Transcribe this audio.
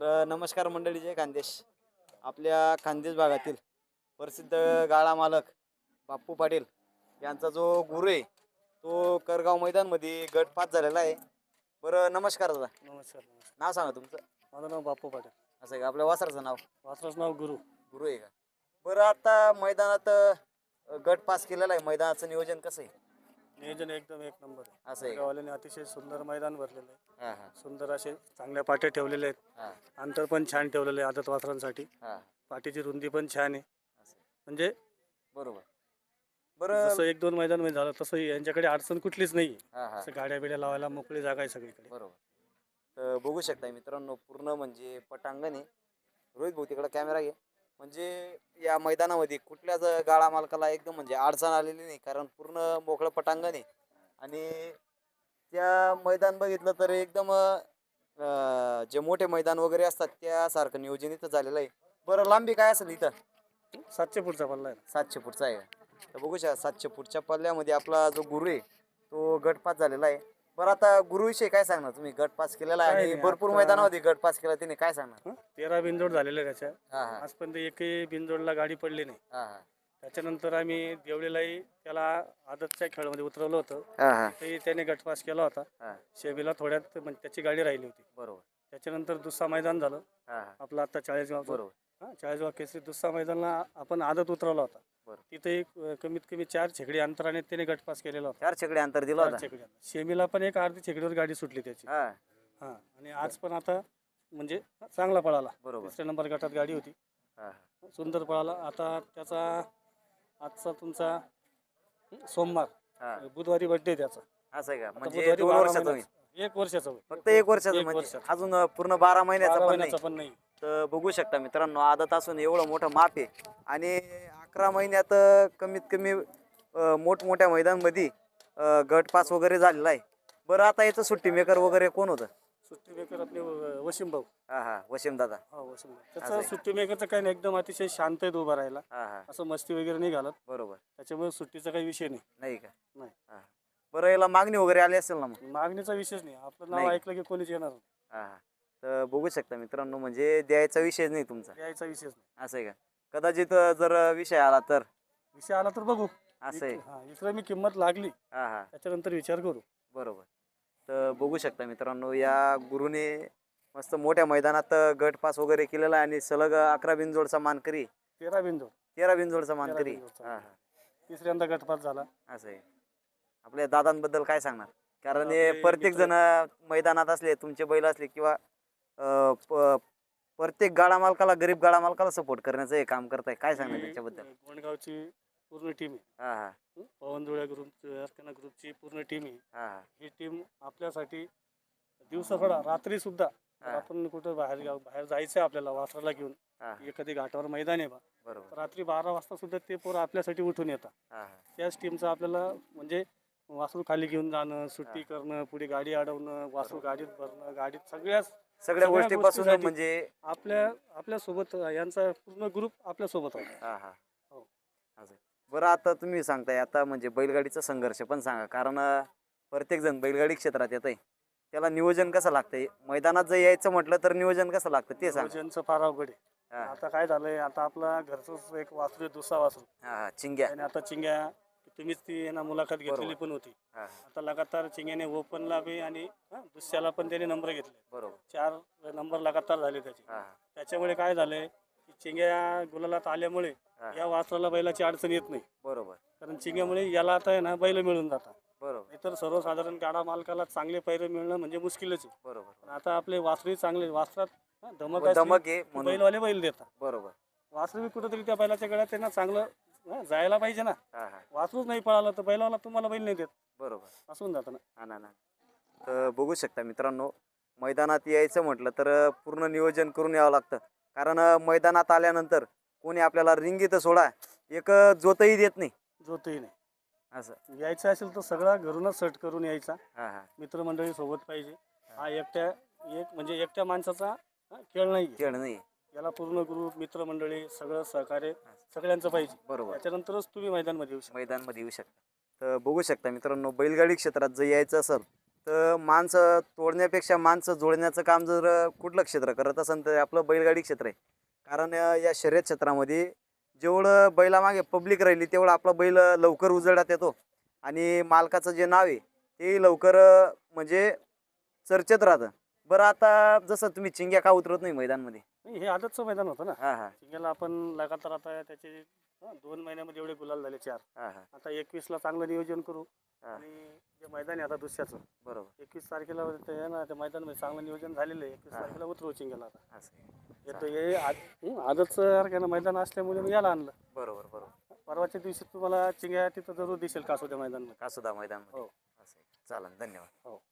तर नमस्कार मंडळी जय खानदेश. आपल्या खानदेश भागातील प्रसिद्ध गाळा मालक बाप्पू पाटील यांचा जो गुरु आहे तो करगाव मैदानमध्ये गट पास झालेला आहे. बरं नमस्कार दादा. नमस्कार नमस्कार. नाव सांगा तुमचं. माझं नाव बापू पाटील. असं आहे का? आपल्या वासराचं नाव? वासराचं नाव गुरु. गुरु आहे का? बरं आता मैदानात अ, गट पास केलेला आहे. मैदानाचं नियोजन कसं आहे? नियोजन एकदम एक नंबर आहे. असं आहे का? गावाल्याने अतिशय सुंदर मैदान भरलेलं आहे. हां हां. सुंदर असे चांगल्या पाट्या ठेवलेले आहेत. हां. अंतर पण छान ठेवलेलं आहे आदत वासरांसाठी. हां. पाठीची रुंदी पण छान आहे. असं आहे. म्हणजे बरोबर. बरं. जसं एक दोन मैदानमध्ये झालं तसं यांच्याकडे अडचण कुठलीच नाही हां हां. असं गाड्या बिड्या लावायला मोकळी जागा आहे सगळीकडे. बरोबर. तर बघू शकता मित्रांनो पूर्ण म्हणजे पटांगण आहे. रोहित भाऊ तिकडे कॅमेरा घे. म्हणजे या मैदानामध्ये कुठल्याच गाळा मालकाला एकदम म्हणजे अडचण आलेली नाही कारण पूर्ण मोकळं पटांगण आहे. आणि त्या मैदान बघितलं तर एकदम जे मोठे मैदान वगैरे असतात त्यासारखं नियोजन इथं झालेलं आहे. बरं लांबी काय असेल इथं? सातशे फूटचा पल्ला आहे. सातशे फूटचा आहे? तर बघू शकता सातशे फूटच्या पल्ल्यामध्ये आपला जो गुरु आहे तो गट पास झालेला आहे. बरं आता गुरुविषयी काय सांगणार? तुम्ही गट पास केलेला आहे काय आणि नाही, भरपूर आता- मैदानामध्ये गट पास केला तिने काय सांगणार? हं? तेरा बिनजोड झालेले त्याच्या. हा हा. आजपर्यंत एकही बिनजोडला गाडी पडली नाही. हा हा. त्याच्यानंतर आम्ही देवळीलाही त्याला आदतच्या खेळामध्ये उतरवलं होतं. हा हा. तरी त्याने गटपास केला होता. हा. शेबीला थोड्यात म्हणजे त्याची गाडी राहिली होती. बरोबर. त्याच्यानंतर दुसरा मैदान झालं. हा हा. आपलं आता चाळीसगाव बरोबर. हा चाळीसगाव केसरी दुसरा मैदानला आपण आदत उतरवला होता. बरं. तिथे एक अं, कमीत कमी चार छेकडी अंतराने त्याने गटपास केलेला होता. चार छकडे अंतर दिला चार होता. छेकडी शेमीला पण एक अर्धी छेकडीवर गाडी सुटली त्याची. हा. हा आणि आज पण आता म्हणजे चांगला पळाला. बरोबर. तिसऱ्या नंबर गटात गाडी होती. हा हा. सुंदर पळाला. आता त्याचा आजचा तुमचा हं, सोमवार. हा. बुधवारी बर्थडे त्याचा. असं आहे का? म्हणजे बुधवारी दोन बारा वर्षाचा होईल. एक वर्षाचा. फक्त एक वर्षाचं एक म्हणजे वर्षाचं. अजून पूर्ण बारा महिन्याचा बारा पण नाही. महिन्याचा पण नाही. तर बघू शकता मित्रांनो आदत असून एवढं मोठं माप आहे. आणि अकरा महिन्यात कमीत कमी अं, मोठमोठ्या मैदानमध्ये अं, गट पास वगैरे झालेला आहे. बरं आता याचं सुट्टी मेकर वगैरे कोण होतं? सुट्टी मेकर आपले व- वशिम भाऊ. हा हा वशिम दादा. हा वशिम भाऊ. असं त्याचं आहे. सुट्टी मेकरचं काही नाही एकदम अतिशय शांत आहे उभा राहायला. हा हा. असं मस्ती वगैरे नाही घालत. बरोबर. त्याच्यामुळे सुट्टीचा काही विषय नाही. नाही का? नाही. हा. बरं याला मागणी वगैरे आली असेल ना मग? मागणीचा विषयच नाही. आपलं नाव नाही. ऐकलं की कोणीच येणार नाही. हा हा. तर बघू शकता मित्रांनो म्हणजे द्यायचा विषय नाही तुमचा. यायचा विषयच नाही. असं आहे का? कदाचित जर विषय आला तर? विषय आला तर बघू. असं आहे. हा इकडे मी किंमत लागली. हा हा. त्याच्यानंतर विचार करू. बरोबर. तर बघू शकता मित्रांनो या गुरुने मस्त मोठ्या मैदानात गट पास वगैरे केलेला आहे आणि सलग अकरा बिनजोडचा मानकरी. तेरा बिंदू तेरा बिनजोडचा मानकरी. बिनजोडचा. हा हा. तिसऱ्यांदा गटपात झाला. असं आहे. आपल्या दादांबद्दल काय सांगणार? कारण हे प्रत्येक जण मैदानात असले तुमचे बैल असले किंवा अं, प- प्रत्येक गाडा मालकाला गरीब गाडा मालकाला सपोर्ट करण्याचं हे काम करताय. काय सांगणार त्याच्याबद्दल? गोंडगावची पूर्ण टीम आहे. हा हा. ग्रुप अर्चना ग्रुपची पूर्ण टीम आहे. हा हा. ही टीम आपल्यासाठी दिवसाफळा रात्री सुद्धा हा. आपण कुठं बाहेर गाव बाहेर जायचं आपल्याला वासराला घेऊन. हा एखादी घाटावर मैदान आहे बा. बरोबर. रात्री बारा वाजता सुद्धा ते पोरं आपल्यासाठी उठून येतात. हा हा. त्याच टीमचं आपल्याला म्हणजे वासरू खाली घेऊन जाणं सुट्टी करणं पुढे गाडी अडवणं वासरू गाडीत भरणं गाडीत सगळ्याच सगळ्या सगळ्या गोष्टीपासून गोष्टीसाठी- म्हणजे आपल्या आपल्यासोबत यांचा पूर्ण ग्रुप आपल्यासोबत आहे हा हा. हो. असं. बरं आता तुम्ही सांगताय आता म्हणजे बैलगाडीचा संघर्ष पण सांगा कारण अं, प्रत्येक जण बैलगाडी क्षेत्रात येत आहे त्याला नियोजन कसं लागतंय? मैदानात जर यायचं म्हटलं तर नियोजन कसं लागतं ते सांगा. नियोजनचं फार अवघड आहे. हा. आता काय झालंय आता आपला घरचंच एक वासरू आहे, दुसरा वासरू हा हा, चिंग्या. आणि आता चिंग्या तुम्हीच ती यांना मुलाखत घेतलेली. पण होती. हा आता लगातार चिंग्याने ओपनला बी आणि हा, दुसऱ्याला पण त्याने नंबर घेतले. बरोबर. चार नंबर लगातार झाले त्याचे. हा त्याच्यामुळे काय झालंय की चिंग्या गुलालात आल्यामुळे हा. या वासराला बैलाची अडचण येत नाही. बरोबर. कारण चिंग्यामुळे याला आता आहे ना बैल मिळून जातात. बरोबर. इतर सर्वसाधारण गाडा मालकाला चांगले पैरे मिळणं म्हणजे मुश्किलच आहे. बरोबर. पण आता आपले वासरही चांगले वासरात हा, धमक असली दमक आहे की म्हणून. बैलवाले बैल देतात. बरोबर. वासरू बी कुठंतरी त्या बैलाच्या गळ्यात त्यांना चांगलं हा, जायला पाहिजे ना. हा हा. वासरूच नाही पळालं तर बैलाला तुम्हाला बैल नाही देत. बरोबर. असून जातं ना. हा ना ना. तर बघू शकता मित्रांनो मैदानात यायचं म्हटलं तर पूर्ण नियोजन करून यावं लागतं. कारण मैदानात आल्यानंतर कोणी आपल्याला रिंगीत सोडा एक जोतही देत नाही. जोतही नाही. असं. यायचं असेल तर सगळा घरूनच सेट करून यायचा. हा हा. मित्रमंडळी सोबत पाहिजे. हा एकट्या एक म्हणजे एकट्या माणसाचा हा, खेळ नाही खेळ नाही याला पूर्ण ग्रुप मित्रमंडळी सगळं सहकार्य सगळ्यांचं पाहिजे. बरोबर. त्याच्यानंतरच तुम्ही मैदानमध्ये येऊ शकता. मैदानमध्ये येऊ शकता. तर बघू शकता मित्रांनो बैलगाडी क्षेत्रात जर यायचं असेल तर माणसं तोडण्यापेक्षा माणसं जोडण्याचं काम जर कुठलं क्षेत्र करत असेल तर आपलं बैलगाडी क्षेत्र आहे. कारण या शर्यत क्षेत्रामध्ये जेवढं बैलामागे पब्लिक राहिली तेवढं आपला बैल लवकर उजळण्यात येतो. आणि मालकाचं जे नाव आहे ते लवकर म्हणजे चर्चेत राहतं. बरं आता जसं तुम्ही चिंग्या का उतरत नाही मैदानमध्ये? नाही, हे आदतचं मैदान होतं ना. हां हां. चिंग्याला आपण लगातार आता त्याचे हं, दोन महिन्यामध्ये एवढे गुलाल झाले चार. हां हां. आता एकवीसला चांगलं नियोजन करू हा. आणि जे मैदान आहे आता दुसऱ्याचं. बरोबर. एकवीस तारखेला ते आहे ना त्या मैदानामध्ये चांगलं नियोजन झालेलं आहे. एकवीस हा. तारखेला उतरवू चिंग्याला आता. असं आहे. येतो हे हं, मैदान असल्यामुळे मी याला आणलं. बरोबर बरोबर. परवाच्या दिवशी तुम्हाला चिंग्या तिथं जरूर दिसेल कासोद्या मैदानामध्ये. कासुदा मैदान हो. असं आहे. चालेल धन्यवाद. हो.